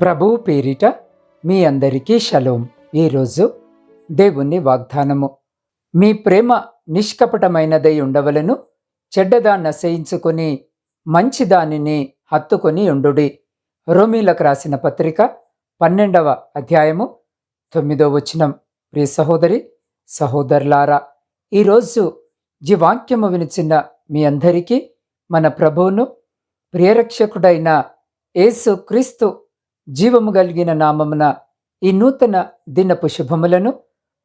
ప్రభువు పేరిట మీ అందరికీ షలోం. ఈరోజు దేవుని వాగ్దానము. మీ ప్రేమ నిష్కపటమైనదై ఉండవలను చెడ్డదా నశయించుకొని మంచిదానిని హత్తుకొని ఉండుడి. రోమీలకు రాసిన పత్రిక పన్నెండవ అధ్యాయము తొమ్మిదో వచనం. ప్రియ సహోదరి సహోదరులారా ఈరోజు జీవాక్యము వాక్యము వినిచిన మీ అందరికీ మన ప్రభువును ప్రియరక్షకుడైన యేసు క్రీస్తు జీవము కలిగిన నామమున ఈ నూతన దినపు శుభములను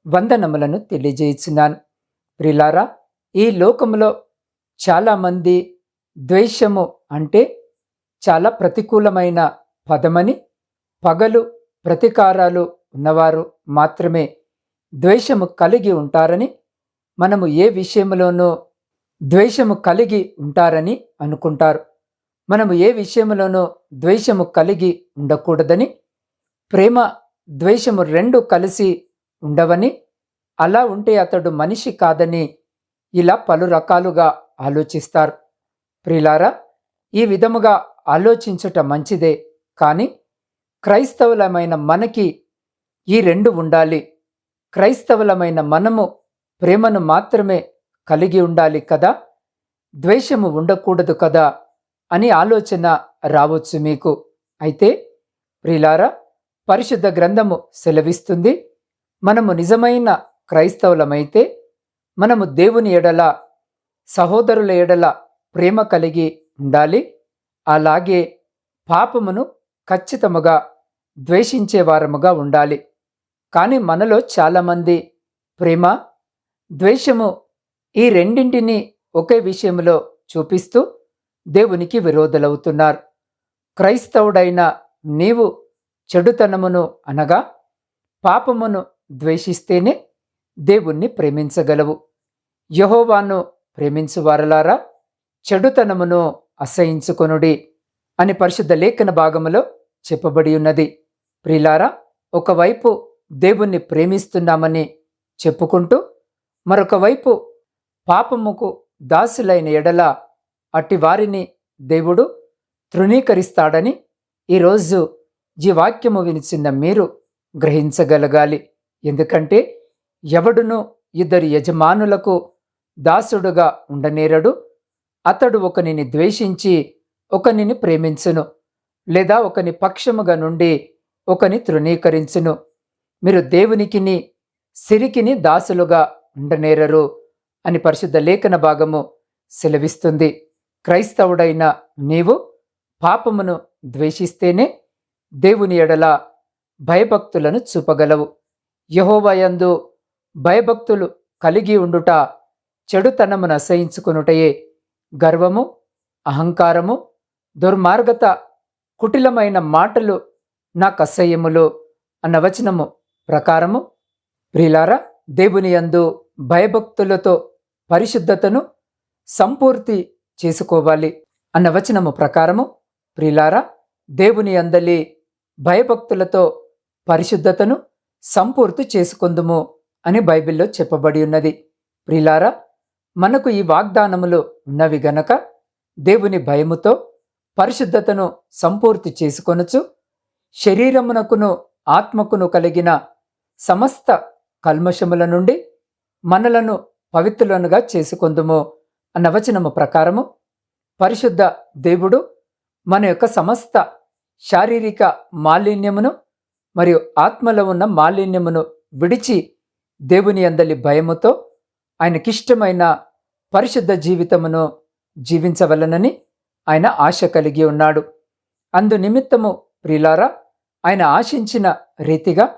వందనములను తెలియజేయుచున్నాను. ప్రిలారా ఈ లోకములో చాలామంది ద్వేషము అంటే చాలా ప్రతికూలమైన పదమని పగలు ప్రతీకారాలు ఉన్నవారు మాత్రమే ద్వేషము కలిగి ఉంటారని మనము ఏ విషయంలోనూ ద్వేషము కలిగి ఉంటారని అనుకుంటారు. మనము ఏ విషయంలోనూ ద్వేషము కలిగి ఉండకూడదని ప్రేమ ద్వేషము రెండు కలిసి ఉండవని అలా ఉంటే అతడు మనిషి కాదని ఇలా పలు రకాలుగా ఆలోచిస్తారు. ప్రిలారా ఈ విధముగా ఆలోచించుట మంచిదే కానీ క్రైస్తవులమైన మనకి ఈ రెండు ఉండాలి. క్రైస్తవులమైన మనము ప్రేమను మాత్రమే కలిగి ఉండాలి కదా ద్వేషము ఉండకూడదు కదా అని ఆలోచన రావచ్చు మీకు. అయితే ప్రిలారా పరిశుద్ధ గ్రంథము సెలవిస్తుంది మనము నిజమైన క్రైస్తవులమైతే మనము దేవుని ఎడల సహోదరుల ఎడల ప్రేమ కలిగి ఉండాలి. అలాగే పాపమును ఖచ్చితముగా ద్వేషించేవారముగా ఉండాలి. కానీ మనలో చాలామంది ప్రేమ ద్వేషము ఈ రెండింటిని ఒకే విషయంలో చూపిస్తూ దేవునికి విరోధులవుతున్నారు. క్రైస్తవుడైన నీవు చెడుతనమును అనగా పాపమును ద్వేషిస్తేనే దేవుణ్ణి ప్రేమించగలవు. యహోవాను ప్రేమించువారలారా చెడుతనమును అసహించుకొనుడి అని పరిశుద్ధ లేఖన భాగములో చెప్పబడి ఉన్నది. ప్రిలారా ఒకవైపు దేవుణ్ణి ప్రేమిస్తున్నామని చెప్పుకుంటూ మరొకవైపు పాపముకు దాసులైన ఎడల అట్టి వారిని దేవుడు తృణీకరిస్తాడని ఈరోజు ఈ వాక్యము వినిచిన మీరు గ్రహించగలగాలి. ఎందుకంటే ఎవడును ఇద్దరు యజమానులకు దాసుడుగా ఉండనేరడు. అతడు ఒకనిని ద్వేషించి ఒకనిని ప్రేమించును లేదా ఒకని పక్షముగా నుండి ఒకని తృణీకరించును. మీరు దేవునికిని సిరికిని దాసులుగా ఉండనేరరు అని పరిశుద్ధ లేఖన భాగము సెలవిస్తుంది. క్రైస్తవుడైన నీవు పాపమును ద్వేషిస్తేనే దేవుని ఎడల భయభక్తులను చూపగలవు. యహోవయందు భయభక్తులు కలిగి ఉండుట చెడుతనమును అసహించుకునుటయే గర్వము అహంకారము దుర్మార్గత కుటిలమైన మాటలు నాకు అసహ్యములు అన్న వచనము ప్రకారము ప్రిలారా దేవుని యందు భయభక్తులతో పరిశుద్ధతను సంపూర్తి చేసుకోవాలి అన్న వచనము ప్రకారము ప్రిలారా దేవుని అందలి భయభక్తులతో పరిశుద్ధతను సంపూర్తి చేసుకుందుము అని బైబిల్లో చెప్పబడి ఉన్నది. ప్రిలారా మనకు ఈ వాగ్దానములు ఉన్నవి గనక దేవుని భయముతో పరిశుద్ధతను సంపూర్తి చేసుకొనచ్చు శరీరమునకును ఆత్మకును కలిగిన సమస్త కల్మషముల నుండి మనలను పవిత్రులనుగా చేసుకొందుము. అన్న వచనము ప్రకారము పరిశుద్ధ దేవుడు మన యొక్క సమస్త శారీరక మాలిన్యమును మరియు ఆత్మలో ఉన్న మాలిన్యమును విడిచి దేవుని అందలి భయముతో ఆయనకిష్టమైన పరిశుద్ధ జీవితమును జీవించవలనని ఆయన ఆశ కలిగి ఉన్నాడు. అందు నిమిత్తము ప్రిలారా ఆయన ఆశించిన రీతిగా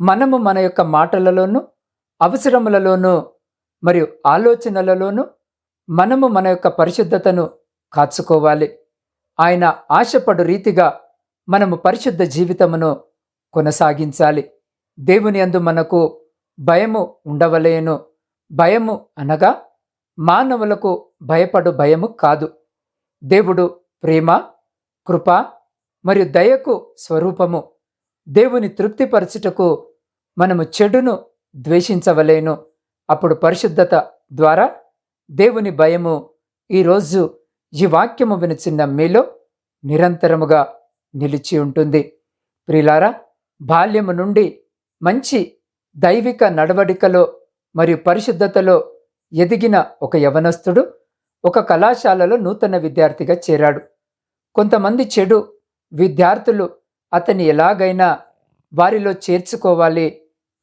మనము మన యొక్క మాటలలోనూ అవసరములలోనూ మరియు ఆలోచనలలోనూ మనము మన యొక్క పరిశుద్ధతను కాచుకోవాలి. ఆయన ఆశపడు రీతిగా మనము పరిశుద్ధ జీవితమును కొనసాగించాలి. దేవుని అందు మనకు భయము ఉండవలేను. భయము అనగా మానవులకు భయపడు భయము కాదు. దేవుడు ప్రేమ కృప మరియు దయకు స్వరూపము. దేవుని తృప్తిపరచుటకు మనము చెడును ద్వేషించవలేను. అప్పుడు పరిశుద్ధత ద్వారా దేవుని భయము ఈరోజు ఈ వాక్యము వినిచిన్న మీలో నిరంతరముగా నిలిచి ఉంటుంది. ప్రిలారా బాల్యము నుండి మంచి దైవిక నడవడికలో మరియు పరిశుద్ధతలో ఎదిగిన ఒక యవనస్తుడు ఒక కళాశాలలో నూతన విద్యార్థిగా చేరాడు. కొంతమంది చెడు విద్యార్థులు అతన్ని ఎలాగైనా వారిలో చేర్చుకోవాలి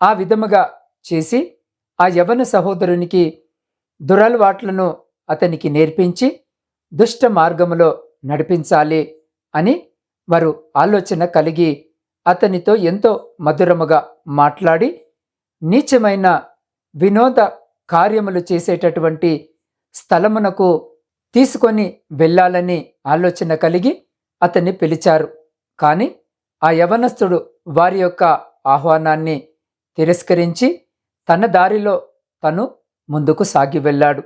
ఆ విధముగా చేసి ఆ యవన సహోదరునికి దురలవాట్లను అతనికి నేర్పించి దుష్ట మార్గములో నడిపించాలి అని వారు ఆలోచన కలిగి అతనితో ఎంతో మధురముగా మాట్లాడి నీచమైన వినోద కార్యములు చేసేటటువంటి స్థలమునకు తీసుకొని వెళ్ళాలని ఆలోచన కలిగి అతన్ని పిలిచారు. కానీ ఆ యవనస్థుడు వారి యొక్క ఆహ్వానాన్ని తిరస్కరించి తన దారిలో తను ముందుకు సాగి వెళ్ళాడు.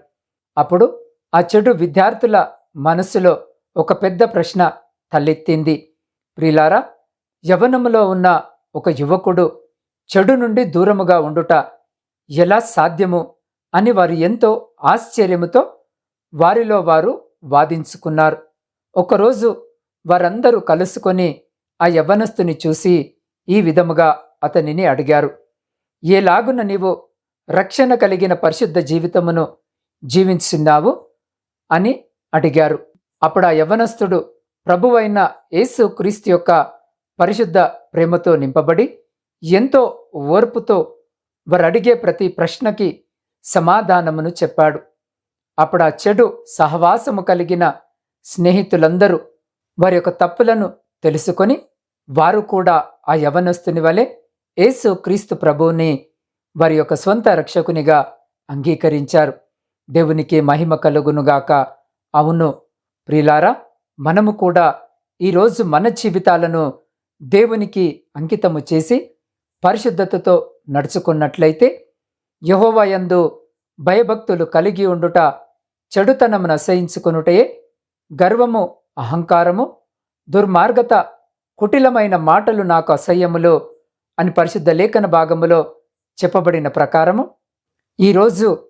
అప్పుడు ఆ చెడు విద్యార్థుల మనసులో ఒక పెద్ద ప్రశ్న తలెత్తింది. ప్రిలారా యవనములో ఉన్న ఒక యువకుడు చెడు నుండి దూరముగా ఉండుట ఎలా సాధ్యము అని వారు ఎంతో ఆశ్చర్యముతో వారిలో వారు వాదించుకున్నారు. ఒకరోజు వారందరూ కలుసుకొని ఆ యవ్వనస్తుని చూసి ఈ విధముగా అతనిని అడిగారు. ఏలాగున నీవు రక్షణ కలిగిన పరిశుద్ధ జీవితమును జీవించున్నావు అని అడిగారు. అప్పుడు ఆ యవ్వనస్తుడు ప్రభువైన యేసు క్రీస్తు యొక్క పరిశుద్ధ ప్రేమతో నింపబడి ఎంతో ఓర్పుతో వారు అడిగే ప్రతి ప్రశ్నకి సమాధానమును చెప్పాడు. అప్పుడు ఆ చెడు సహవాసము కలిగిన స్నేహితులందరూ వారి యొక్క తప్పులను తెలుసుకొని వారు కూడా ఆ యవనస్తుని వలె యేసు క్రీస్తు ప్రభువుని వారి యొక్క స్వంత రక్షకునిగా అంగీకరించారు. దేవునికి మహిమ కలుగునుగాక. అవును ప్రిలారా మనము కూడా ఈరోజు మన జీవితాలను దేవునికి అంకితము చేసి పరిశుద్ధతతో నడుచుకున్నట్లయితే యహోవయందు భయభక్తులు కలిగి ఉండుట చెడుతనమును అసహించుకొనుటయే గర్వము అహంకారము దుర్మార్గత కుటిలమైన మాటలు నాకు అసహ్యములు అని పరిశుద్ధ లేఖన భాగములో చెప్పబడిన ప్రకారము ఈరోజు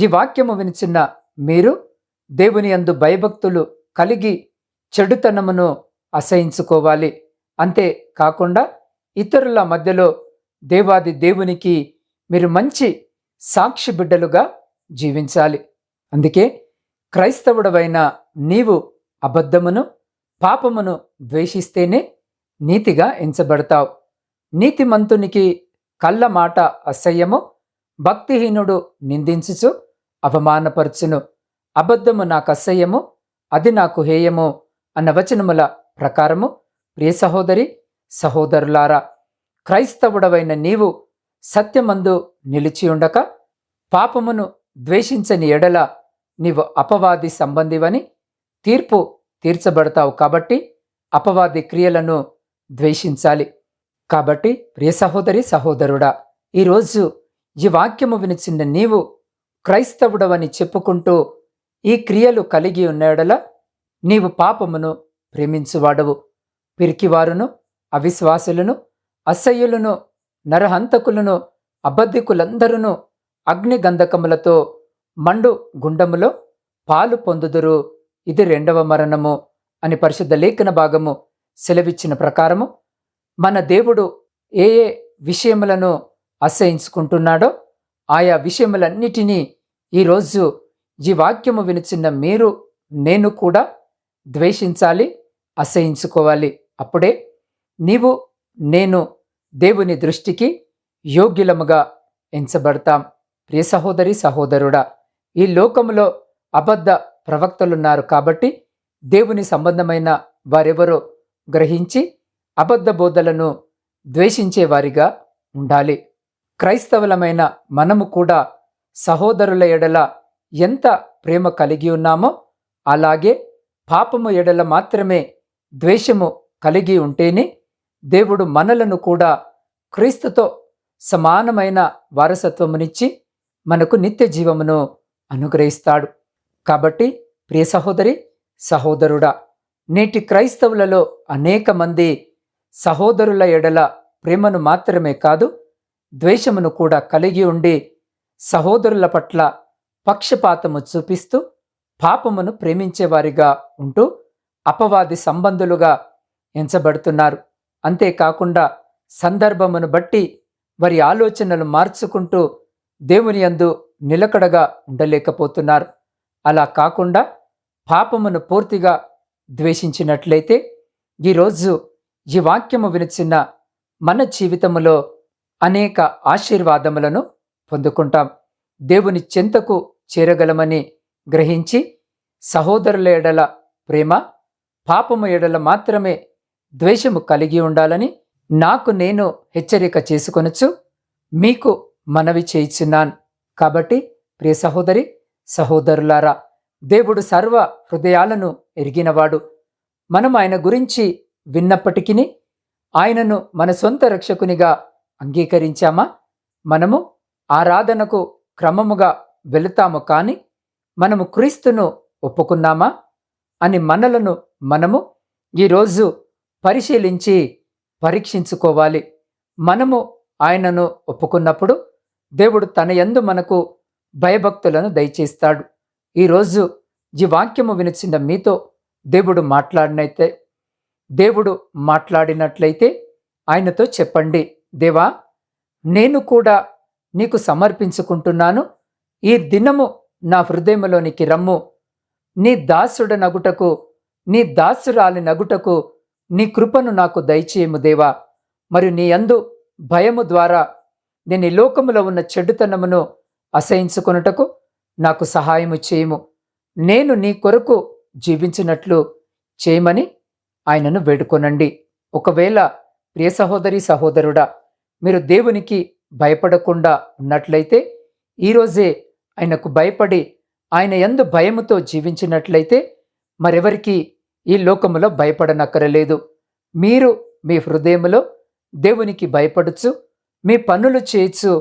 ఈ వాక్యము వినిచిన మీరు దేవుని అందు భయభక్తులు కలిగి చెడుతనమును అసహించుకోవాలి. అంతే కాకుండా ఇతరుల మధ్యలో దేవాది దేవునికి మీరు మంచి సాక్షి బిడ్డలుగా జీవించాలి. అందుకే క్రైస్తవుడవైన నీవు అబద్ధమును పాపమును ద్వేషిస్తేనే నీతిగా ఎంచబడతావు. నీతిమంతునికి కళ్ళ మాట అసహ్యము భక్తిహీనుడు నిందించుచు అవమానపరచును. అబద్ధము నాకు అసహ్యము అది నాకు హేయము అన్న వచనముల ప్రకారము ప్రియ సహోదరి సహోదరులారా క్రైస్తవుడవైన నీవు సత్యమందు నిలిచి ఉండక పాపమును ద్వేషించని ఎడల నీవు అపవాది సంబంధివని తీర్పు తీర్చబడతావు కాబట్టి అపవాది క్రియలను ద్వేషించాలి. కాబట్టి ప్రియ సహోదరి సహోదరుడా ఈరోజు ఈ వాక్యము వినిచిన నీవు క్రైస్తవుడవని చెప్పుకుంటూ ఈ క్రియలు కలిగి ఉన్నాడల నీవు పాపమును ప్రేమించువాడవు. పిరికివారును అవిశ్వాసులను అసహ్యులను నరహంతకులను అబద్ధికులందరూ అగ్నిగంధకములతో మండు గుండములో పాలు పొందుదురు. ఇది రెండవ మరణము అని పరిశుద్ధ లేఖన భాగము సెలవిచ్చిన ప్రకారము మన దేవుడు ఏ ఏ విషయములను అసహించుకుంటున్నాడో ఆయా విషయములన్నిటినీ ఈరోజు ఈ వాక్యము వినిచిన్న మీరు నేను కూడా ద్వేషించాలి అసహించుకోవాలి అప్పుడే నీవు నేను దేవుని దృష్టికి యోగ్యులముగా ఎంచబడతాం. ప్రియ సహోదరి సహోదరుడా ఈ లోకములో అబద్ధ ప్రవక్తలున్నారు కాబట్టి దేవుని సంబంధమైన వారెవరో గ్రహించి అబద్ధ బోధలను ద్వేషించేవారిగా ఉండాలి. క్రైస్తవులమైన మనము కూడా సహోదరుల ఎడల ఎంత ప్రేమ కలిగి ఉన్నామో అలాగే పాపము ఎడల మాత్రమే ద్వేషము కలిగి ఉంటేనే దేవుడు మనలను కూడా క్రీస్తుతో సమానమైన వారసత్వమునిచ్చి మనకు నిత్య జీవమును అనుగ్రహిస్తాడు. కాబట్టి ప్రియ సహోదరి సహోదరుడా నేటి క్రైస్తవులలో అనేక మంది సహోదరుల ఎడల ప్రేమను మాత్రమే కాదు ద్వేషమును కూడా కలిగి ఉండి సహోదరుల పట్ల పక్షపాతము చూపిస్తూ పాపమును ప్రేమించేవారిగా ఉంటూ అపవాది సంబంధులుగా ఎంచబడుతున్నారు. అంతేకాకుండా సందర్భమును బట్టి వారి ఆలోచనలు మార్చుకుంటూ దేవుని యందు నిలకడగా ఉండలేకపోతున్నారు. అలా కాకుండా పాపమును పూర్తిగా ద్వేషించినట్లయితే ఈరోజు ఈ వాక్యము వినిచిన మన జీవితములో అనేక ఆశీర్వాదములను పొందుకుంటాం. దేవుని చెంతకు చేరగలమని గ్రహించి సహోదరుల ఎడల ప్రేమ పాపము ఎడల మాత్రమే ద్వేషము కలిగి ఉండాలని నాకు నేను హెచ్చరిక చేసుకొనొచ్చు మీకు మనవి చేయిచున్నాను. కాబట్టి ప్రియ సహోదరి సహోదరులారా దేవుడు సర్వ హృదయాలను ఎరిగినవాడు. మనం ఆయన గురించి విన్నప్పటికీ ఆయనను మన సొంత రక్షకునిగా అంగీకరించామా? మనము ఆరాధనకు క్రమముగా వెళుతాము కానీ మనము క్రీస్తును ఒప్పుకున్నామా? అని మనలను మనము ఈరోజు పరిశీలించి పరీక్షించుకోవాలి. మనము ఆయనను ఒప్పుకున్నప్పుడు దేవుడు తన యందు మనకు భయభక్తులను దయచేస్తాడు. ఈరోజు ఈ వాక్యము వినిచిన మీతో దేవుడు మాట్లాడినైతే దేవుడు మాట్లాడినట్లయితే ఆయనతో చెప్పండి. దేవా నేను కూడా నీకు సమర్పించుకుంటున్నాను. ఈ దినము నా హృదయంలోనికి రమ్ము. నీ దాసుడ నగుటకు నీ దాసురాలి నగుటకు నీ కృపను నాకు దయచేయము దేవా. మరియు నీ అందు భయము ద్వారా నేను ఈ లోకములో ఉన్న చెడుతనమును అసహించుకొనుటకు నాకు సహాయము చేయము. నేను నీ కొరకు జీవించినట్లు చేయమని ఆయనను వేడుకొనండి. ఒకవేళ ప్రియ సహోదరి సహోదరుడా మీరు దేవునికి భయపడకుండా ఉన్నట్లయితే ఈరోజే ఆయనకు భయపడి ఆయన ఎందు భయముతో జీవించినట్లయితే మరెవరికి ఈ లోకములో భయపడనక్కరలేదు. మీరు మీ హృదయములో దేవునికి భయపడుచు మీ పనులు చేయొచ్చు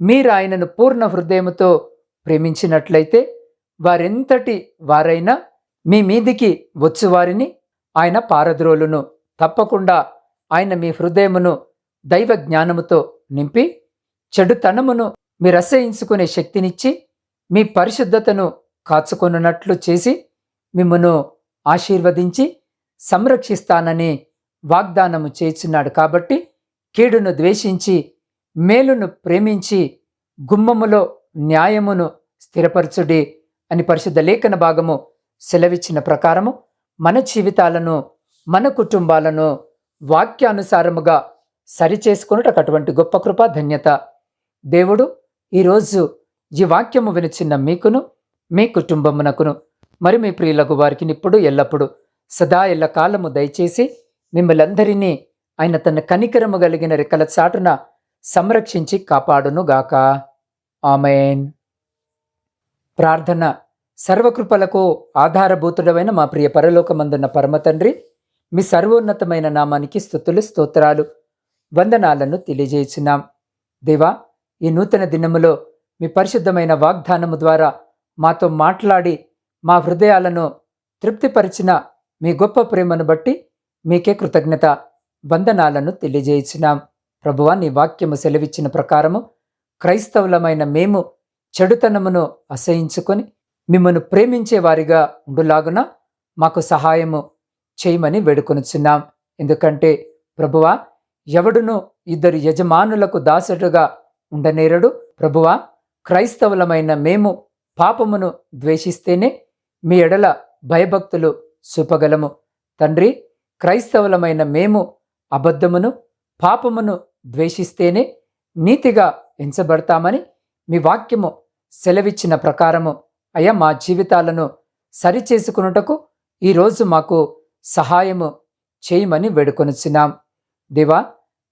మీరు ఆయనను పూర్ణ హృదయముతో ప్రేమించినట్లయితే వారెంతటి వారైనా మీ మీదికి వచ్చువారిని ఆయన పారద్రోలును తప్పకుండా ఆయన మీ హృదయమును దైవ జ్ఞానముతో నింపి చెడుతనమును మీరు అసహించుకునే శక్తినిచ్చి మీ పరిశుద్ధతను కాచుకొనున్నట్లు చేసి మిమ్మను ఆశీర్వదించి సంరక్షిస్తానని వాగ్దానము చేస్తున్నాడు కాబట్టి కీడును ద్వేషించి మేలును ప్రేమించి గుమ్మములో న్యాయమును స్థిరపరచుడి అని పరిశుద్ధ లేఖన భాగము సెలవిచ్చిన ప్రకారము మన జీవితాలను మన కుటుంబాలను వాక్యానుసారముగా సరిచేసుకున్నట్టు అటువంటి గొప్ప కృప ధన్యత. దేవుడు ఈరోజు ఈ వాక్యము వినిచిన్న మీకును మీ కుటుంబమునకును మరి మీ ప్రియులకు వారికి ఇప్పుడు ఎల్లప్పుడు సదా ఎల్ల కాలము దయచేసి మిమ్మలందరినీ ఆయన తన కనికరము కలిగిన రెక్కల చాటున సంరక్షించి కాపాడునుగాక. ఆమెన్. ప్రార్థన సర్వకృపలకు ఆధారభూతుడమైన మా ప్రియ పరలోకమందున్న పరమతండ్రి మీ సర్వోన్నతమైన నామానికి స్థుతులు స్తోత్రాలు వందనాలను తెలియజేస్తున్నాం దేవా ఈ నూతన దినములో మీ పరిశుద్ధమైన వాగ్దానము ద్వారా మాతో మాట్లాడి మా హృదయాలను తృప్తిపరిచిన మీ గొప్ప ప్రేమను బట్టి మీకే కృతజ్ఞత వందనాలను తెలియజేయించినాం ప్రభువా నీ వాక్యము సెలవిచ్చిన ప్రకారము క్రైస్తవులమైన మేము చెడుతనమును అసహించుకొని మిమ్మను ప్రేమించే వారిగా ఉండులాగున మాకు సహాయము చేయమని వేడుకొనుచున్నాం. ఎందుకంటే ప్రభువా ఎవడును ఇద్దరు యజమానులకు దాసుడుగా ఉండనేరడు. ప్రభువా క్రైస్తవులమైన మేము పాపమును ద్వేషిస్తేనే మీ ఎడల భయభక్తులు చూపగలము. తండ్రి క్రైస్తవులమైన మేము అబద్ధమును పాపమును ద్వేషిస్తేనే నీతిగా ఎంచబడతామని మీ వాక్యము సెలవిచ్చిన ప్రకారము. అయ్యా మా జీవితాలను సరిచేసుకున్నటకు ఈరోజు మాకు సహాయము చేయమని వేడుకొనుచున్నాం. దేవా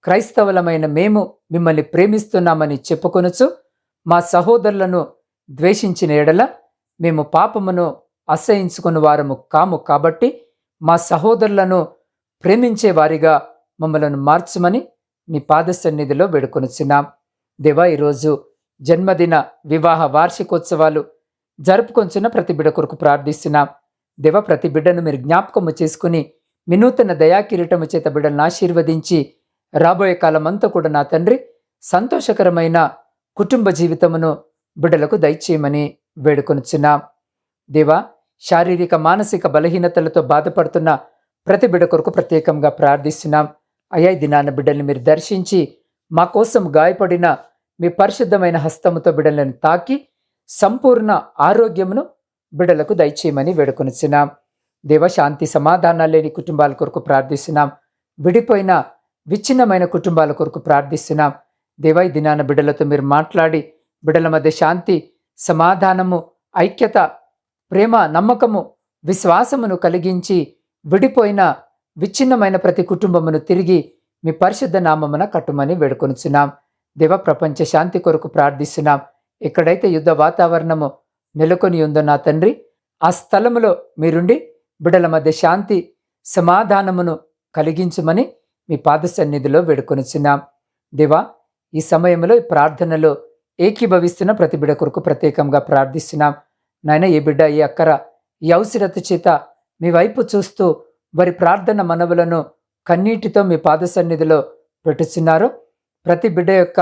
క్రైస్తవులమైన మేము మిమ్మల్ని ప్రేమిస్తున్నామని చెప్పుకొనుచు మా సహోదరులను ద్వేషించిన ఎడల మేము పాపమును అసహించుకుని వారము కాము కాబట్టి మా సహోదరులను ప్రేమించే వారిగా మమ్మలను మార్చమని నీ పాద సన్నిధిలో వేడుకొనుచున్నాం. దేవా ఈరోజు జన్మదిన వివాహ వార్షికోత్సవాలు జరుపుకొంచున్న ప్రతిబిడ కొరకు ప్రార్థిస్తున్నాం దేవ ప్రతి బిడ్డను మీరు జ్ఞాపకము చేసుకుని వినూతన దయాకిరీటము చేత బిడ్డలను ఆశీర్వదించి రాబోయే కాలమంతా కూడా నా తండ్రి సంతోషకరమైన కుటుంబ జీవితమును బిడ్డలకు దయచేయమని వేడుకొనుచున్నాం. దేవా శారీరక మానసిక బలహీనతలతో బాధపడుతున్న ప్రతి బిడ్డ కొరకు ప్రత్యేకంగా ప్రార్థిస్తున్నాం. అయ్యా దినాన బిడ్డల్ని మీరు దర్శించి మా కోసం గాయపడిన మీ పరిశుద్ధమైన హస్తముతో బిడ్డలను తాకి సంపూర్ణ ఆరోగ్యమును బిడలకు దయచేయమని వేడుకొనిచున్నాం. దేవ శాంతి సమాధానాలు లేని కుటుంబాల కొరకు ప్రార్థిస్తున్నాం. విడిపోయిన విచ్ఛిన్నమైన కుటుంబాల కొరకు ప్రార్థిస్తున్నాం. దేవ ఈ దినాన బిడ్డలతో మీరు మాట్లాడి బిడ్డల మధ్య శాంతి సమాధానము ఐక్యత ప్రేమ నమ్మకము విశ్వాసమును కలిగించి విడిపోయిన విచ్ఛిన్నమైన ప్రతి కుటుంబమును తిరిగి మీ పరిశుద్ధ నామమున కట్టుమని వేడుకొనుచున్నాం. దేవ ప్రపంచ శాంతి కొరకు ప్రార్థిస్తున్నాం. ఎక్కడైతే యుద్ధ వాతావరణము నెలకొని ఉందో నా తండ్రి ఆ స్థలములో మీరుండి బిడల మధ్య శాంతి సమాధానమును కలిగించమని మీ పాద సన్నిధిలో వేడుకొనుచున్నాం. దేవా ఈ సమయంలో ఈ ప్రార్థనలో ఏకీభవిస్తున్న ప్రతి బిడ కొరకు ప్రత్యేకంగా ప్రార్థిస్తున్నాం. నాయన ఏ బిడ్డ ఈ అక్కర ఈ అవసరత చేత మీ వైపు చూస్తూ వారి ప్రార్థన మనవులను కన్నీటితో మీ పాద సన్నిధిలో పెట్టుచున్నారో. ప్రతి బిడ్డ యొక్క